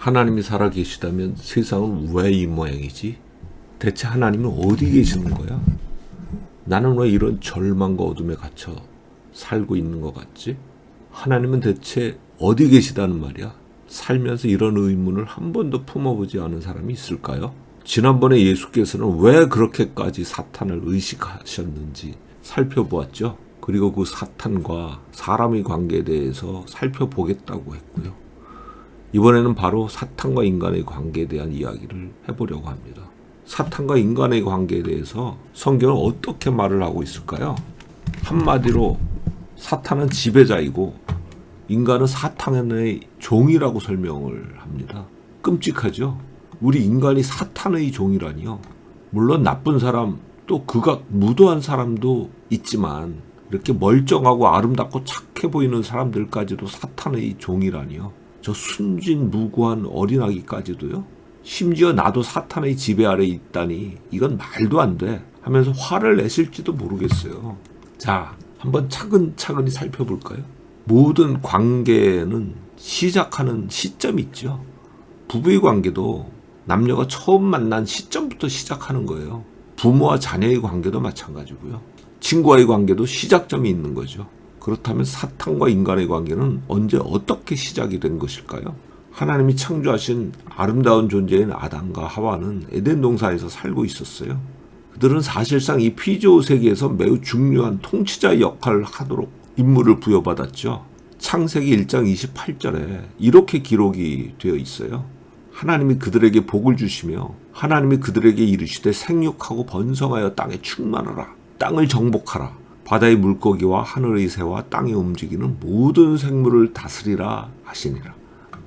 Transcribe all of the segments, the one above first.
하나님이 살아 계시다면 세상은 왜 이 모양이지? 대체 하나님은 어디 계시는 거야? 나는 왜 이런 절망과 어둠에 갇혀 살고 있는 것 같지? 하나님은 대체 어디 계시다는 말이야? 살면서 이런 의문을 한 번도 품어보지 않은 사람이 있을까요? 지난번에 예수께서는 왜 그렇게까지 사탄을 의식하셨는지 살펴보았죠. 그리고 그 사탄과 사람의 관계에 대해서 살펴보겠다고 했고요. 이번에는 바로 사탄과 인간의 관계에 대한 이야기를 해보려고 합니다. 사탄과 인간의 관계에 대해서 성경은 어떻게 말을 하고 있을까요? 한마디로 사탄은 지배자이고 인간은 사탄의 종이라고 설명을 합니다. 끔찍하죠? 우리 인간이 사탄의 종이라니요. 물론 나쁜 사람 또 그가 무도한 사람도 있지만 이렇게 멀쩡하고 아름답고 착해 보이는 사람들까지도 사탄의 종이라니요. 저 순진 무구한 어린아기까지도요. 심지어 나도 사탄의 지배 아래 있다니 이건 말도 안 돼 하면서 화를 내실지도 모르겠어요. 자, 한번 차근차근히 살펴볼까요? 모든 관계는 시작하는 시점이 있죠. 부부의 관계도 남녀가 처음 만난 시점부터 시작하는 거예요. 부모와 자녀의 관계도 마찬가지고요. 친구와의 관계도 시작점이 있는 거죠. 그렇다면 사탄과 인간의 관계는 언제 어떻게 시작이 된 것일까요? 하나님이 창조하신 아름다운 존재인 아담과 하와는 에덴 동산에서 살고 있었어요. 그들은 사실상 이 피조 세계에서 매우 중요한 통치자의 역할을 하도록 임무를 부여받았죠. 창세기 1장 28절에 이렇게 기록이 되어 있어요. 하나님이 그들에게 복을 주시며 하나님이 그들에게 이르시되 생육하고 번성하여 땅에 충만하라 땅을 정복하라 바다의 물고기와 하늘의 새와 땅에 움직이는 모든 생물을 다스리라 하시니라.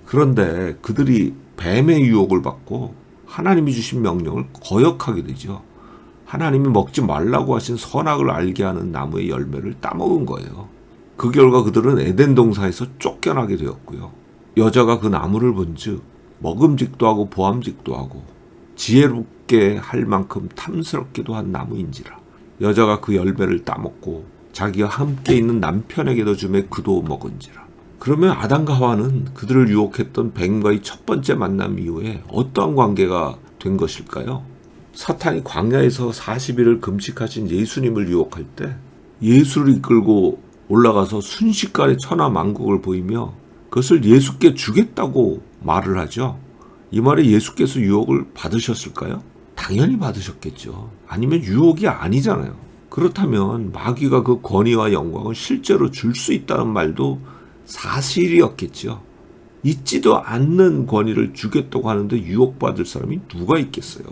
그런데 그들이 뱀의 유혹을 받고 하나님이 주신 명령을 거역하게 되죠. 하나님이 먹지 말라고 하신 선악을 알게 하는 나무의 열매를 따먹은 거예요. 그 결과 그들은 에덴 동사에서 쫓겨나게 되었고요. 여자가 그 나무를 본즉 먹음직도 하고 보암직도 하고 지혜롭게 할 만큼 탐스럽기도 한 나무인지라. 여자가 그 열매를 따먹고 자기와 함께 있는 남편에게도 주매 그도 먹은지라. 그러면 아담과 하와는 그들을 유혹했던 뱀과의 첫 번째 만남 이후에 어떠한 관계가 된 것일까요? 사탄이 광야에서 40일을 금식하신 예수님을 유혹할 때 예수를 이끌고 올라가서 순식간에 천하 만국을 보이며 그것을 예수께 주겠다고 말을 하죠. 이 말에 예수께서 유혹을 받으셨을까요? 당연히 받으셨겠죠. 아니면 유혹이 아니잖아요. 그렇다면 마귀가 그 권위와 영광을 실제로 줄 수 있다는 말도 사실이었겠죠. 있지도 않는 권위를 주겠다고 하는데 유혹받을 사람이 누가 있겠어요.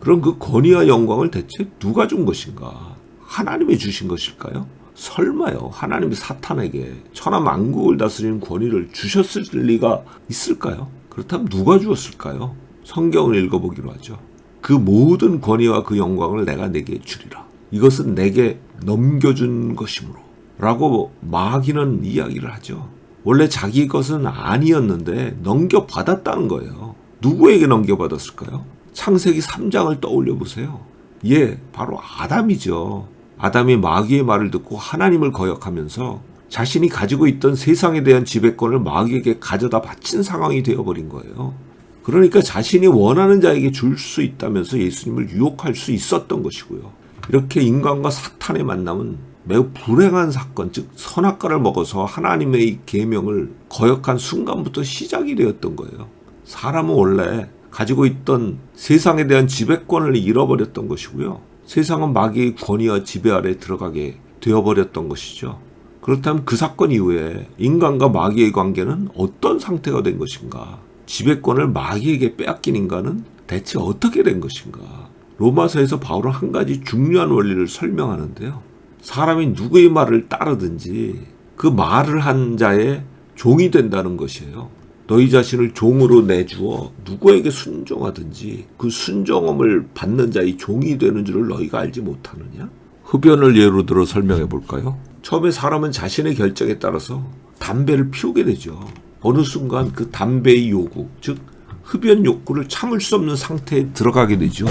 그럼 그 권위와 영광을 대체 누가 준 것인가? 하나님이 주신 것일까요? 설마요. 하나님이 사탄에게 천하 만국을 다스리는 권위를 주셨을 리가 있을까요? 그렇다면 누가 주었을까요? 성경을 읽어보기로 하죠. 그 모든 권위와 그 영광을 내가 내게 주리라. 이것은 내게 넘겨준 것이므로. 라고 마귀는 이야기를 하죠. 원래 자기 것은 아니었는데 넘겨받았다는 거예요. 누구에게 넘겨받았을까요? 창세기 3장을 떠올려 보세요. 예, 바로 아담이죠. 아담이 마귀의 말을 듣고 하나님을 거역하면서 자신이 가지고 있던 세상에 대한 지배권을 마귀에게 가져다 바친 상황이 되어버린 거예요. 그러니까 자신이 원하는 자에게 줄 수 있다면서 예수님을 유혹할 수 있었던 것이고요. 이렇게 인간과 사탄의 만남은 매우 불행한 사건, 즉 선악과를 먹어서 하나님의 계명을 거역한 순간부터 시작이 되었던 거예요. 사람은 원래 가지고 있던 세상에 대한 지배권을 잃어버렸던 것이고요. 세상은 마귀의 권위와 지배 아래 들어가게 되어버렸던 것이죠. 그렇다면 그 사건 이후에 인간과 마귀의 관계는 어떤 상태가 된 것인가? 지배권을 마귀에게 빼앗긴 인간은 대체 어떻게 된 것인가? 로마서에서 바울은 한 가지 중요한 원리를 설명하는데요. 사람이 누구의 말을 따르든지 그 말을 한 자의 종이 된다는 것이에요. 너희 자신을 종으로 내주어 누구에게 순종하든지 그 순종함을 받는 자의 종이 되는 줄을 너희가 알지 못하느냐? 흡연을 예로 들어 설명해 볼까요? 처음에 사람은 자신의 결정에 따라서 담배를 피우게 되죠. 어느 순간 그 담배의 요구, 즉 흡연 욕구를 참을 수 없는 상태에 들어가게 되죠.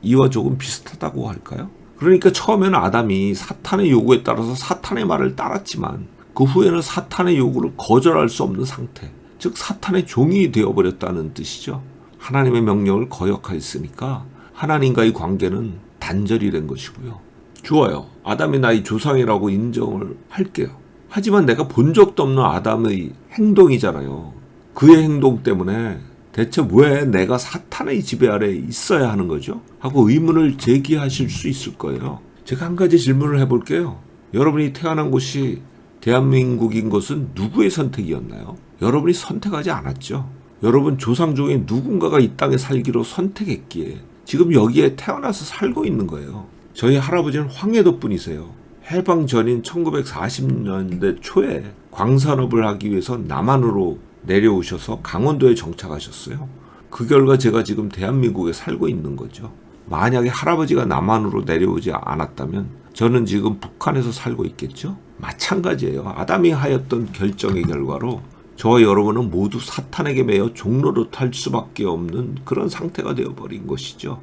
이와 조금 비슷하다고 할까요? 그러니까 처음에는 아담이 사탄의 요구에 따라서 사탄의 말을 따랐지만 그 후에는 사탄의 요구를 거절할 수 없는 상태. 즉 사탄의 종이 되어버렸다는 뜻이죠. 하나님의 명령을 거역하였으니까 하나님과의 관계는 단절이 된 것이고요. 좋아요. 아담이 나의 조상이라고 인정을 할게요. 하지만 내가 본 적도 없는 아담의 행동이잖아요. 그의 행동 때문에 대체 왜 내가 사탄의 지배 아래 있어야 하는 거죠? 하고 의문을 제기하실 수 있을 거예요. 제가 한 가지 질문을 해볼게요. 여러분이 태어난 곳이 대한민국인 것은 누구의 선택이었나요? 여러분이 선택하지 않았죠. 여러분 조상 중에 누군가가 이 땅에 살기로 선택했기에 지금 여기에 태어나서 살고 있는 거예요. 저희 할아버지는 황해도 분이세요. 해방 전인 1940년대 초에 광산업을 하기 위해서 남한으로 내려오셔서 강원도에 정착하셨어요. 그 결과 제가 지금 대한민국에 살고 있는 거죠. 만약에 할아버지가 남한으로 내려오지 않았다면 저는 지금 북한에서 살고 있겠죠? 마찬가지예요. 아담이 하였던 결정의 결과로 저와 여러분은 모두 사탄에게 매여 종로로 탈 수밖에 없는 그런 상태가 되어버린 것이죠.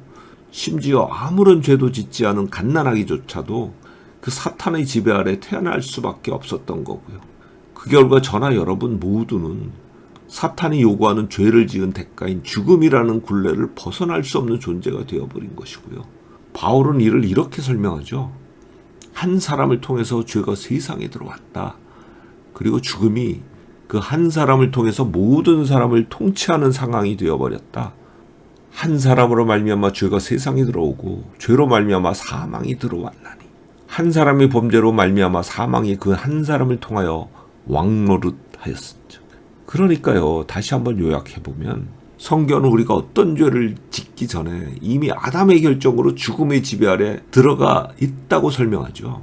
심지어 아무런 죄도 짓지 않은 갓난아기조차도 그 사탄의 지배 아래 태어날 수밖에 없었던 거고요. 그 결과 저나 여러분 모두는 사탄이 요구하는 죄를 지은 대가인 죽음이라는 굴레를 벗어날 수 없는 존재가 되어버린 것이고요. 바울은 이를 이렇게 설명하죠. 한 사람을 통해서 죄가 세상에 들어왔다. 그리고 죽음이 그 한 사람을 통해서 모든 사람을 통치하는 상황이 되어버렸다. 한 사람으로 말미암아 죄가 세상에 들어오고 죄로 말미암아 사망이 들어왔나니 한 사람의 범죄로 말미암아 사망이 그 한 사람을 통하여 왕노릇하였습니다. 그러니까요. 다시 한번 요약해 보면 성경은 우리가 어떤 죄를 짓기 전에 이미 아담의 결정으로 죽음의 지배 아래 들어가 있다고 설명하죠.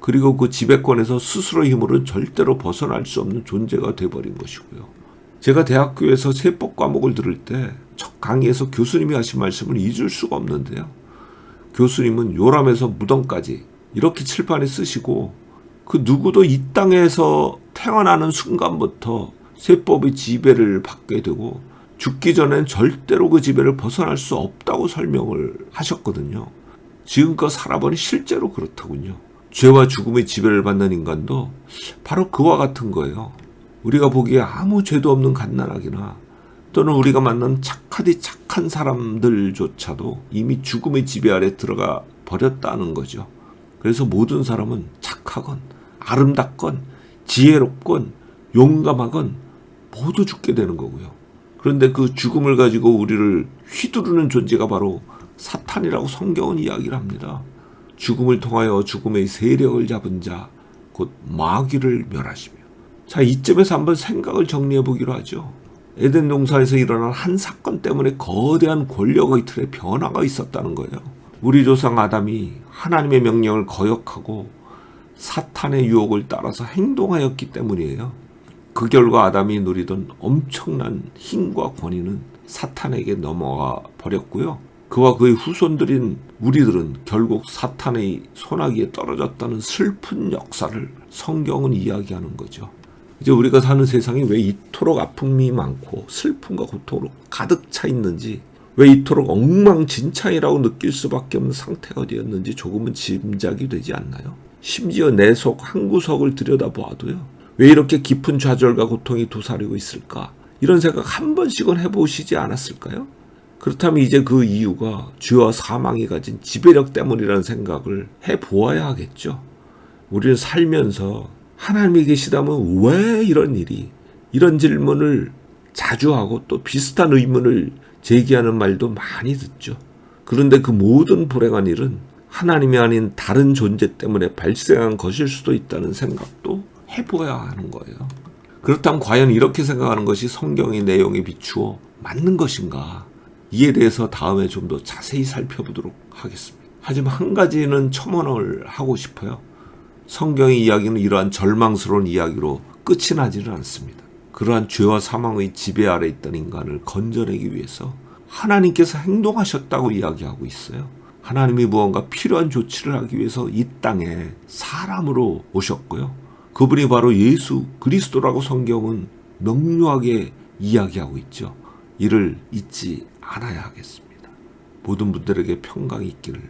그리고 그 지배권에서 스스로 힘으로는 절대로 벗어날 수 없는 존재가 돼버린 것이고요. 제가 대학교에서 세법 과목을 들을 때 첫 강의에서 교수님이 하신 말씀을 잊을 수가 없는데요. 교수님은 요람에서 무덤까지 이렇게 칠판에 쓰시고 그 누구도 이 땅에서 태어나는 순간부터 세법의 지배를 받게 되고 죽기 전엔 절대로 그 지배를 벗어날 수 없다고 설명을 하셨거든요. 지금껏 살아보니 실제로 그렇더군요. 죄와 죽음의 지배를 받는 인간도 바로 그와 같은 거예요. 우리가 보기에 아무 죄도 없는 갓난아기나 또는 우리가 만난 착하디 착한 사람들조차도 이미 죽음의 지배 아래 들어가 버렸다는 거죠. 그래서 모든 사람은 착하건 아름답건 지혜롭건 용감하건 모두 죽게 되는 거고요. 그런데 그 죽음을 가지고 우리를 휘두르는 존재가 바로 사탄이라고 성경은 이야기를 합니다. 죽음을 통하여 죽음의 세력을 잡은 자, 곧 마귀를 멸하시며. 자, 이쯤에서 한번 생각을 정리해 보기로 하죠. 에덴 동산에서 일어난 한 사건 때문에 거대한 권력의 틀에 변화가 있었다는 거예요. 우리 조상 아담이 하나님의 명령을 거역하고 사탄의 유혹을 따라서 행동하였기 때문이에요. 그 결과 아담이 누리던 엄청난 힘과 권위는 사탄에게 넘어가 버렸고요. 그와 그의 후손들인 우리들은 결국 사탄의 손아귀에 떨어졌다는 슬픈 역사를 성경은 이야기하는 거죠. 이제 우리가 사는 세상이 왜 이토록 아픔이 많고 슬픔과 고통으로 가득 차 있는지, 왜 이토록 엉망진창이라고 느낄 수밖에 없는 상태가 되었는지 조금은 짐작이 되지 않나요? 심지어 내 속 한 구석을 들여다보아도요. 왜 이렇게 깊은 좌절과 고통이 도사리고 있을까? 이런 생각 한 번씩은 해보시지 않았을까요? 그렇다면 이제 그 이유가 죄와 사망이 가진 지배력 때문이라는 생각을 해보아야 하겠죠. 우리는 살면서 하나님이 계시다면 왜 이런 일이, 이런 질문을 자주 하고 또 비슷한 의문을 제기하는 말도 많이 듣죠. 그런데 그 모든 불행한 일은 하나님이 아닌 다른 존재 때문에 발생한 것일 수도 있다는 생각도 해보아야 하는 거예요. 그렇다면 과연 이렇게 생각하는 것이 성경의 내용에 비추어 맞는 것인가? 이에 대해서 다음에 좀 더 자세히 살펴보도록 하겠습니다. 하지만 한 가지는 첨언을 하고 싶어요. 성경의 이야기는 이러한 절망스러운 이야기로 끝이 나지는 않습니다. 그러한 죄와 사망의 지배 아래 있던 인간을 건져내기 위해서 하나님께서 행동하셨다고 이야기하고 있어요. 하나님이 무언가 필요한 조치를 하기 위해서 이 땅에 사람으로 오셨고요. 그분이 바로 예수 그리스도라고 성경은 명료하게 이야기하고 있죠. 이를 잊지 않아야 하겠습니다. 모든 분들에게 평강이 있기를.